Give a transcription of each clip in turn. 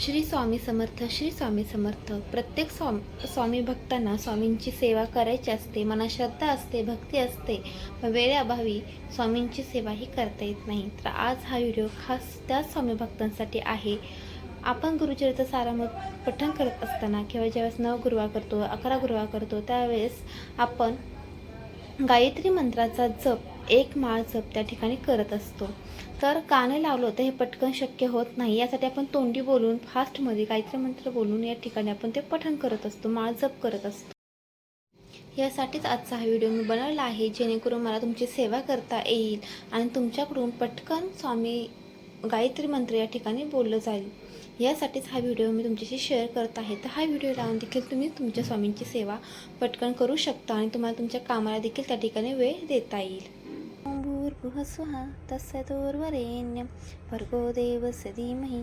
श्री स्वामी समर्थ श्री स्वामी समर्थ. प्रत्येक स्वामी स्वामी भक्तांना स्वामींची सेवा करायची असते मनात श्रद्धा असते भक्ती असते वेळेअभावी स्वामींची सेवा ही करता येत नाही. तर आज हा व्हिडिओ खास त्या स्वामी भक्तांसाठी आहे. आपण गुरुचरित्र सारामत पठण करत असताना किंवा ज्यावेळेस नव गुरुवा करतो अकरा गुरुवा करतो त्यावेळेस आपण गायत्री मंत्राचा जप एक माळ जप त्या ठिकाणी करत असतो. तर काने लावलं तर हे पटकन शक्य होत नाही. यासाठी आपण तोंडी बोलून फास्टमध्ये गायत्री मंत्र बोलून या ठिकाणी आपण ते पठण करत असतो माळ जप करत असतो. यासाठीच आजचा हा व्हिडिओ मी बनवला आहे जेणेकरून मला तुमची सेवा करता येईल आणि तुमच्याकडून पटकन स्वामी गायत्री मंत्र या ठिकाणी बोललं जाईल. यासाठीच हा व्हिडिओ मी तुमच्याशी शेअर करत आहे. तर हा व्हिडिओ लावून देखील तुम्ही तुमच्या स्वामींची सेवा पटकन करू शकता आणि तुम्हाला तुमच्या कामाला देखील त्या ठिकाणी वेळ देता येईल. ॐ भूर्भुवस्वः तस्य दूर्वरेण्यं भर्गो देवस्य धीमहि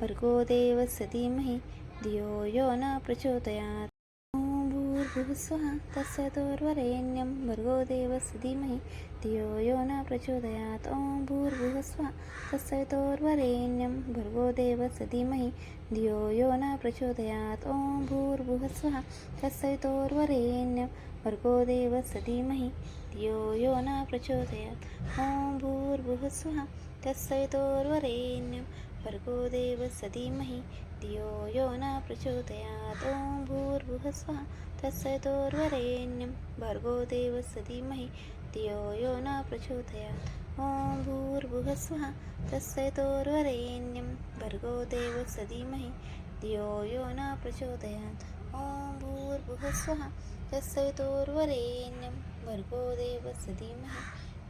भर्गो देवस्य धीमहि धियो यो न प्रचोदयात्। ॐ भूर्भुवस्वः तस्सैतोर्वरेण्यं भर्गो देवस्य धीमहि धियो यो न प्रचोदयात्। ॐ भूर्भुवस्वः तस्सैतोर्वरेण्यं भर्गो देवस्य धीमहि धियो यो न प्रचोदयात्। ॐ भूर्भुवस्वः तस्सैतोर्वरेण्यं भर्गो देवस्य धीमहि धियो यो न प्रचोदयात्। ॐ भूर्भुवस्वः तत्सवितोर्वरेण्यं भर्गो देवस्य धीमहि धियो यो न प्रचोदयात् ॐ भूर्भुवस्वः तत्सवितोर्वरेण्यं भर्गो देवस्य धीमहि धियो यो न प्रचोदयात्। ॐ भूर्भुवस्वः तत्सवितोर्वरेण्यं भर्गो देवस्य धीमहि धियो यो न प्रचोदयात्। ॐ भूर्भुवस्वः तत्सवितोर्वरेण्यं भर्गो देवस्य धीमहि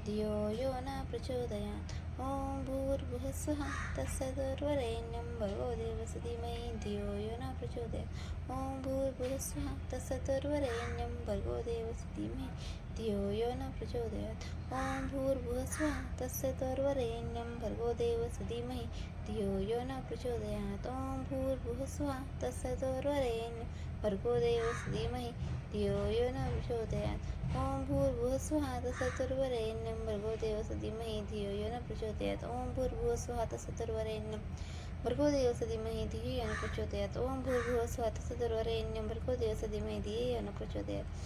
धियो यो न प्रचोदयात्। ॐ भूर्भुवस्वः तत्सदुर्वरेण्यं भर्गो देवस्य धीमहि धियो यो न प्रचोदयात्। ॐ भूर्भुवस्वः तत्सदुर्वरेण्यं भर्गो देवस्य धीमहि धियो यो न प्रचोदयात्। ॐ भूर्भुवस्वः तत्सदुर्वरेण्यं भर्गो देवस्य धीमहि धियो यो न प्रचोदयात्। ॐ भूर्भुवस्वः तत्सदुर्वरेण्यं भर्गो देवस्य धीमहि धियो यो न प्रचोदयात् ॐ भूर्भुवस्वः तत्सतुर्वरेण्यं भर्गो देवस्य धीमहि धियो यो न प्रचोदयात् ॐ भूर्भुवस्वः तत्सतुर्वरेण्यं भर्गो देवस्य धीमहि धियो यो न प्रचोदयात् ॐ भर्गो देवस्य धीमहि धियो यो न प्रचोदयात्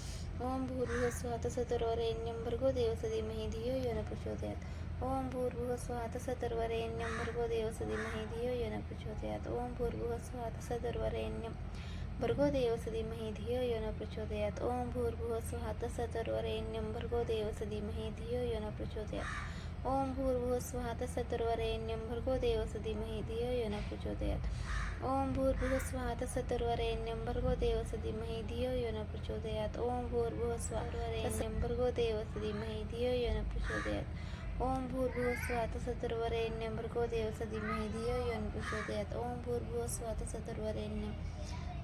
ॐ भूर्भुवस्वः तत्सतुर्वरेण्यं भर्गो देवस्य धीमहि धियो यो न प्रचोदयात् ॐ भूर्भुवस्वः तत्सतुर्वरेण्यं भर्गो देवस्य धीमहि धियो यो न प्रचोदयात् ॐ भूर्भुवस्वः तत्सतुर्वरेण्यं भर्गो देवस्य धीमहि धियो यो न प्रचोदयात्। ॐ भूर्भुवस्वः तत्सतुर्वरेण्यं भर्गो धीमहि धियो यो न प्रचोदयात्। ॐ भूर्भुवस्वः तत्सतुर्वरेण्यं भर्गो धीमहि धियो यो न प्रचोदयात्। ॐ भूर्भुवस्वः तत्सतुर्वरेण्यं भर्गो धीमहि धियो यो न प्रचोदयात्। ॐ भूर्भुवस्वः तत्सतुर्वरेण्यं भर्गो देवस्य धीमहि धियो यो न प्रचोदयात्। ॐ भूर्भुवस्वः तत्सतुर्वरेण्यं भर्गो देवस्य धीमहि धियो यो न प्रचोदयात्। ॐ भूर्भुवस्वः तत्सतुर्वरेण्यं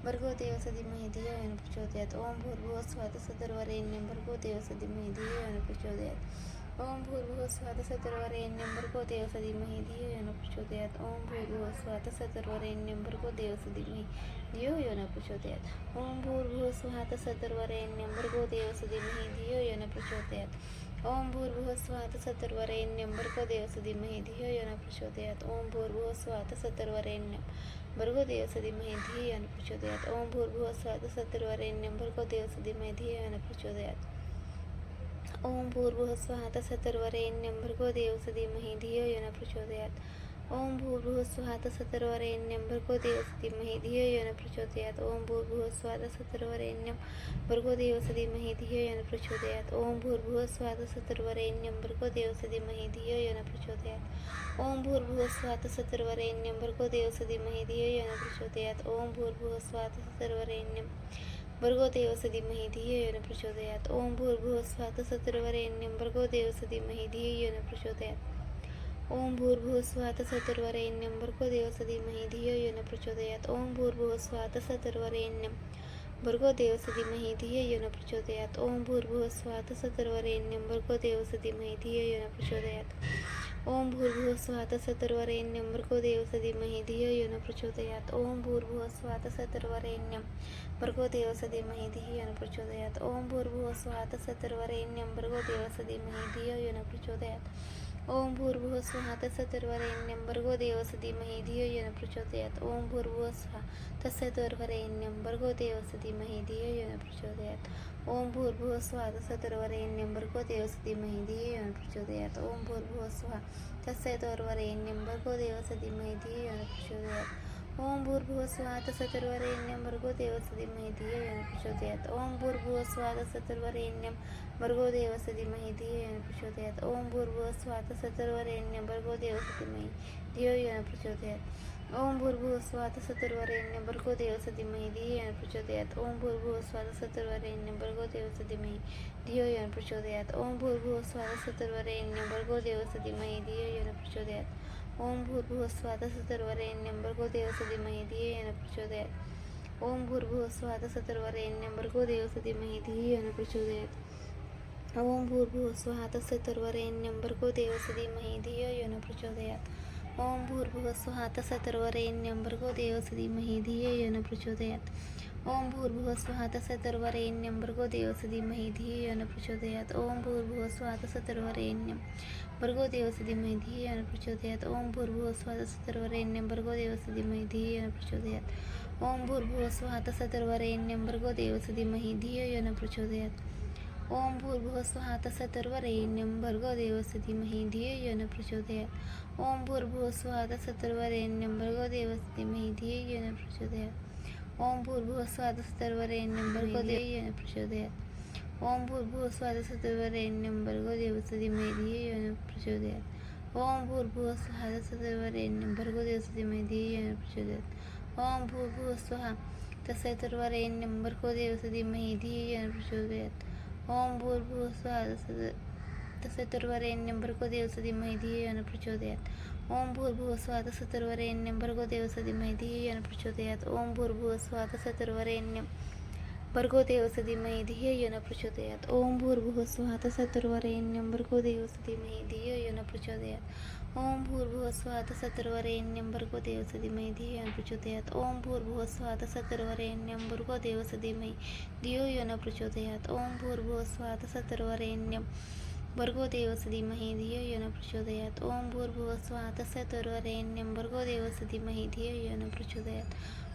भर्गो देवस्य धीमहि धियो यो न प्रचोदयात् ॐ भूर्भुवस्वः तत्सतुर्वरेण्यं भर्गो देवस्य धीमहि धियो यो न प्रचोदयात् ॐ भूर्भुवस्वः तत्सतुर्वरेण्यं भर्गो देवस्य धीमहि धियो यो न प्रचोदयात् ॐ भूर्भुवस्वः तत्सतुर्वरेण्यं भर्गो देवस्य धीमहि धियो यो न प्रचोदयात् ॐ भूर्भुवस्वः तत्सतुर्वरेण्यं भर्गो देवस्य धीमहि धियो यो न प्रचोदयात् ॐ भूर्भुवस्वः तत्सतुर्वरेण्यं भर्गो देवस्य धीमहि धियो यो न प्रचोदयात् ॐ भूर्भुवस्वः तत्सतुर्वरेण्यं भर्गो देवस्य धीमहि धियो न प्रचोदयात्। ओम भूर्भुवस्वः तत्सतुर्वरेण्यं भर्गो देवस्य धीमहि धियो न प्रचोदयात्। ॐ भूर्भुवस्वः तत्सतुर्वरेण्यं भर्गो देवस्य धीमहि धियो न प्रचोदयात्। ॐ भूर्भुवस्वः तत्सतुर्वरेण्यं भर्गो देवस्य धीमहि धियो न प्रचोदयात्। ॐ भूर्भुवस्वः तत्सतुर्वरेण्यं भर्गो देवस्य धीमहि धियो यो न प्रचोदयात्। ॐ भूर्भुवस्वः तत्सतुर्वरेण्यं भर्गो देवस्य धीमहि धियो न प्रचोदयात्। ॐ भूर्भुवस्वः तत्सतुर्वरेण्यं भर्गो देवस्य धीमहि धियो यो न प्रचोदयात्। ॐ भूर्भुवस्वः तत्सतुर्वरेण्यं भर्गो देवस्य धीमहि धियो प्रचोदयात्। ॐ भूर्भुवस्वः तत्सतुर्वरेण्यं भर्गो देवस्य धीमहि धियो न प्रचोदयात्। ॐ भूर्भुवस्वः तत्सवितुर्वरेण्यं भर्गो देवस्य धीमहि धियो यो न प्रचोदयात्। ॐ भूर्भुवस्वः तत्सवितुर्वरेण्यं भर्गो देवस्य धीमहि धियो यो न प्रचोदयात्। ॐ भूर्भुवस्वः तत्सवितुर्वरेण्यं भर्गो देवस्य धीमहि धियो यो न प्रचोदयात्। ॐ भूर्भुवस्वः तत्सवितुर्वरेण्यं भर्गो देवस्य धीमहि धियो यो न प्रचोदयात्। ॐ भूर्भुवस्वः तत्सवितुर्वरेण्यं भर्गो देवस्य धीमहि धियो यो न प्रचोदयात्। ॐ भूर्भुवस्वः तत्सवितुर्वरेण्यं भर्गो देवस्य धीमहि धियो यो न प्रचोदयात्। ॐ भूर्भुवस्वः तत्सवितुर्वरेण्यं भर्गो देवस्य धीमहि धियो यो न प्रचोदयात्। ॐ भूर्भुवस्वः तत्सवितुर्वरेण्यं भर्गो देवस्य धीमहि धियो यो प्रचोदयात्। ॐ भूर्भुवस्वः तत्सवितुर्वरेण्यं भर्गो देवस्य धीमहि धियो यो प्रचोदयात्। ॐ भूर्भुवस्वः तत्सवितुर्वरेण्यं भर्गो देवस्य धीमहि धियो यो प्रचोदयात्। ॐ भूर्भुवस्वः तत्सवितुर्वरेण्यं भर्गो देवस्य धीमहि धियो यो न प्रचोदयात् ॐ भूर्भुवस्वः तत्सवितुर्वरेण्यं भर्गो देवस्य धीमहि धियो यो न प्रचोदयात् ॐ भूर्भुवस्वः तत्सवितुर्वरेण्यं भर्गो देवस्य धीमहि धियो यो न प्रचोदयात् ॐ भूर्भुवस्वः तत्सवितुर्वरेण्यं भर्गो देवस्य धीमहि धियो यो न प्रचोदयात् ॐ भूर्भुवस्वः तत्सवितुर्वरेण्यं भर्गो देवस्य धीमहि धियो यो न प्रचोदयात् ॐ भूर्भुवस्वः तत्सवितुर्वरेण्यं भर्गो देवस्य धीमहि धियो यो न प्रचोदयात् ॐ भूर्भुवस्वः तत्सवितुर्वरेण्यं भर्गो देवस्य धीमहि धियो यो न प्रचोदयात् ॐ भूर्भुवस्वः तत्सवितुर्वरेण्यं भर्गो देवस्य धीमहि धियो यो न प्रचोदयात् ॐ भूर्भुवस्वः तत्सवितुर्वरेण्यं भर्गो देवस्य धीमहि धियो यो न प्रचोदयात् ॐ भूर्भुवस्वः तत्सवितुर्वरेण्यं भर्गो देवस्य धीमहि धियो यो न प्रचोदयात् ॐ भूर्भुवस्वः तत्सवितुर्वरेण्यं भर्गो देवस्य धीमहि धियो यो न प्रचोदयात् ॐ भूर्भुवस्वः तत्सवितुर्वरेण्यं भर्गो देवस्य धीमहि धियो यो न प्रचोदयात् ॐ भूर्भुवस्वः तत्सवितुर्वरेण्यं भर्गो देवस्य धीमहि धियो यो न प्रचोदयात् ॐ भूर्भुवस्वः तत्सवितुर्वरेण्यं भर्गो देवस्य धीमहि धियो यो न प्रचोदयात् ॐ भूर्भुवस्वः तत्सवितुर्वरेण्यं भर्गो देवस्य धीमहि धियो यो न प्रचोदयात् ॐ भूर्भुवस्वः तत्सवितुर्वरेण्यं भर्गो देवस्य धीमहि धियो यो न प्रचोदयात् ॐ भूर्भुवस्वः तत्सवितुर्वरेण्यं भर्गो देवस्य यो न प्रचोदयात् ॐ भूर्भुवस्वः तत्सवितुर्वरेण्यं भर्गो देवस्य धीमहि धियो यो न प्रचोदयात् ॐ भूर्भुवस्वः तत्सवितुर्वरेण्यं भर्गो देवस्य धीमहि धियो यो न प्रचोदयात् ॐ भूर्भुवस्वः तत्सवितुर्वरेण्यं भर्गो देवस्य धीमहि धियो यो न प्रचोदयात् ॐ भूर्भुवस्वः तत्सवितुर्वरेण्यं भर्गो देवस्य धीमहि धियो यो न प्रचोदयात् ॐ भूर्भुवस्वः तत्सवितुर्वरेण्यं भर्गो देवस्य धीमहि धियो न प्रचोदयात् ॐ भूर्भुवस्वः तत्सवितुर्वरेण्यं भर्गो देवस्य धीमहि धियो यो न प्रचोदयात् ॐ भूर्भुवस्वः तत्सवितुर्वरेण्यं भर्गो देवस्य धीमहि धियो यो न प्रचोदयात्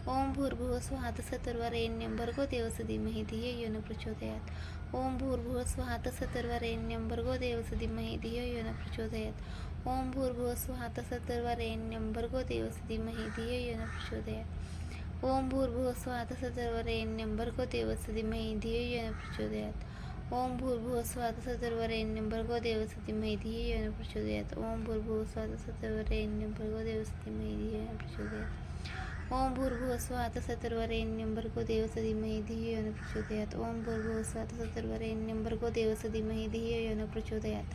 ॐ भूर्भुवस्वः तत्सवितुर्वरेण्यं भर्गो देवस्य धीमहि धियो यो न प्रचोदयात् ॐ भूर्भुवस्वः तत्सवितुर्वरेण्यं भर्गो देवस्य धीमहि धियो यो न प्रचोदयात् ॐ भूर्भुवस्वः तत्सवितुर्वरेण्यं भर्गो देवस्य धीमहि धियो यो न प्रचोदयात् ॐ भूर्भुवस्वः तत्सवितुर्वरेण्यं भर्गो देवस्य धीमहि धियो यो न प्रचोदयात् ॐ भूर्भुवस्वः तत्सवितुर्वरेण्यं भर्गो देवस्य धीमहि धियो यो न प्रचोदयात्। ॐ भूर्भुवस्वः तत्सवितुर्वरेण्यं भर्गो देवस्य धीमहि धियो यो न प्रचोदयात्। ॐ भूर्भुवस्वः तत्सवितुर्वरेण्यं भर्गो देवस्य धीमहि धियो यो न प्रचोदयात्। ॐ भूर्भुवस्वः तत्सवितुर्वरेण्यं भर्गो देवस्य धीमहि धियो यो न प्रचोदयात्।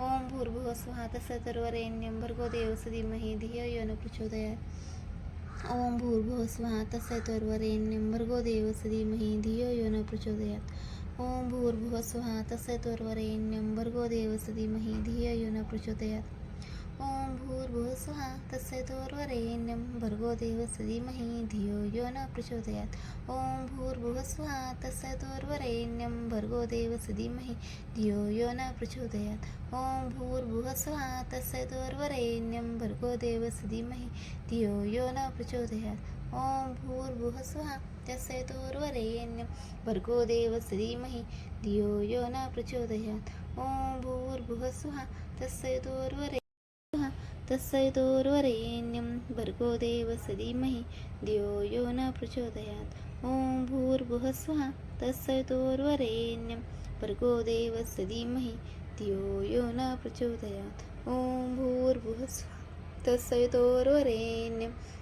ॐ भूर्भुवस्वः तत्सवितुर्वरेण्यं भर्गो देवस्य धीमहि धियो यो न प्रचोदयात्। ॐ भूर्भुवस्वः तत्सवितुर्वरेण्यं भर्गो देवस्य धीमहि धियो यो न प्रचोदयात्। ॐ भूर्भुवस्वः तत्सवितुर्वरेण्यं भर्गो देवस्य धीमहि धियो यो न प्रचोदयात् ॐ भूर्भुवस्वः तत्सवितुर्वरेण्यं भर्गो देवस्य धीमहि धियो यो न प्रचोदयात् ॐ भूर्भुवस्वः तत्सवितुर्वरेण्यं भर्गो देवस्य धीमहि धियो यो न प्रचोदयात् ॐ भूर्भुवस्वः तत्सवितुर्वरेण्यं भर्गो देवस्य धीमहि धियो यो न प्रचोदयात् ॐ भूर्भुवस्वः तत्सवितुर्वरेण्यं भर्गो देवस्य धीमहि धियो यो न प्रचोदयात् ॐ भूर्भुवस्वः तत्सवितुर्वरेण्यं भर्गो देवस्य धियो यो न प्रचोदयात् ॐ भूर्भुवस्वः तत्सवितुर्वरेण्यं भर्गो देवस्य धीमहि धियो यो न प्रचोदयात् ॐ भूर्भुवस्वः तत्सवितुर्वरेण्यं भर्गो देवस्य धियो यो न प्रचोदयात् ॐ भूर्भुवस्वः तत्सवितुर्वरेण्यं भर्गो देवस्य धीमहि धियो यो न प्रचोदयात्। ॐ भूर्भुवस्वः तत्सवितुर्वरेण्यं तत्सवितुर्वरेण्यं भर्गो देवस्य धीमहि धियो यो न प्रचोदयात्। ॐ भूर्भुवस्वः तत्सवितुर्वरेण्यं भर्गो देवस्य धीमहि धियो यो न प्रचोदयात्। ॐ भूर्भुवस्वः तत्सवितुर्वरेण्यं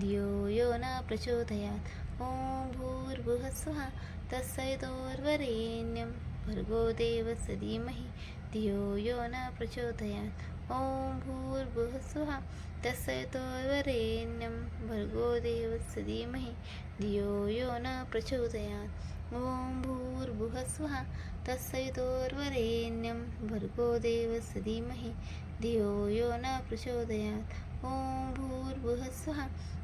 धियो यो न प्रचोदयात्। ॐ भूर्भुवः स्वः तत्सवितोर्वरेण्यं भर्गो देवस्य धीमहि धियो यो न प्रचोदयात्। ॐ भूर्भुवः स्वः तत्सवितोर्वरेण्यं भर्गो देवस्य धीमहि धियो यो न प्रचोदयात्। ॐ भूर्भुवः स्वः तत्सवितोर्वरेण्यं भर्गो देवस्य धीमहि धियो यो न प्रचोदयात्। ॐ भूर्भुवः स्वः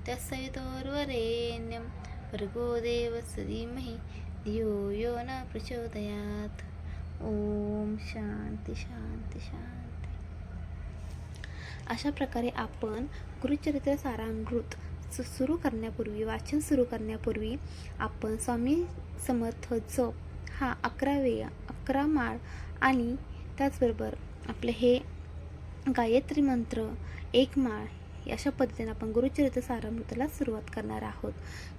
तत्सवितोर्वरेण्यं भर्गो देवस्य धीमहि धियो यो न प्रचोदयात्। ओम शांती शांती शांती अशा प्रकारे आपण गुरुचरित्र सारामृत सु सुरू करण्यापूर्वी वाचन सुरू करण्यापूर्वी आपण स्वामी समर्थ जप हा अकरा वेळा अकरा माळ आणि त्याचबरोबर आपले हे गायत्री मंत्र एक माळ अशा पद्धतीने आपण गुरुचरित्र सारामृतला सुरुवात करणार आहोत.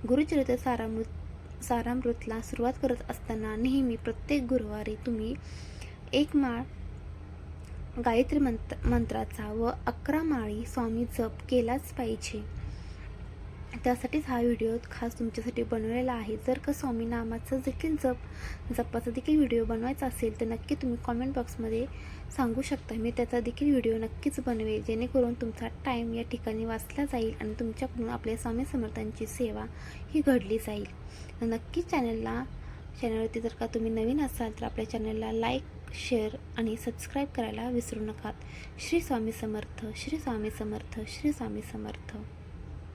गुरुचरित्र सारामृत सारामृतला सुरुवात करत असताना नेहमी प्रत्येक गुरुवारी तुम्ही एक माळ गायत्री मंत्र मंत्राचा व अकरा माळी स्वामी जप केलाच पाहिजे. त्यासाठीच हा व्हिडिओ खास तुमच्यासाठी बनवलेला आहे. जर का स्वामीनामाचं देखील जप जपाचा देखील व्हिडिओ बनवायचा असेल तर नक्की तुम्ही कॉमेंट बॉक्समध्ये सांगू शकता. मी त्याचा देखील व्हिडिओ नक्कीच बनवेल. जेणेकरून तुमचा टाईम या ठिकाणी वाचला जाईल आणि तुमच्याकडून आपल्या स्वामी समर्थांची सेवा ही घडली जाईल. नक्की चॅनलला चॅनलवरती जर का तुम्ही नवीन असाल तर आपल्या चॅनलला लाईक शेअर आणि सबस्क्राईब करायला विसरू नका. श्री स्वामी समर्थ श्री स्वामी समर्थ श्री स्वामी समर्थ.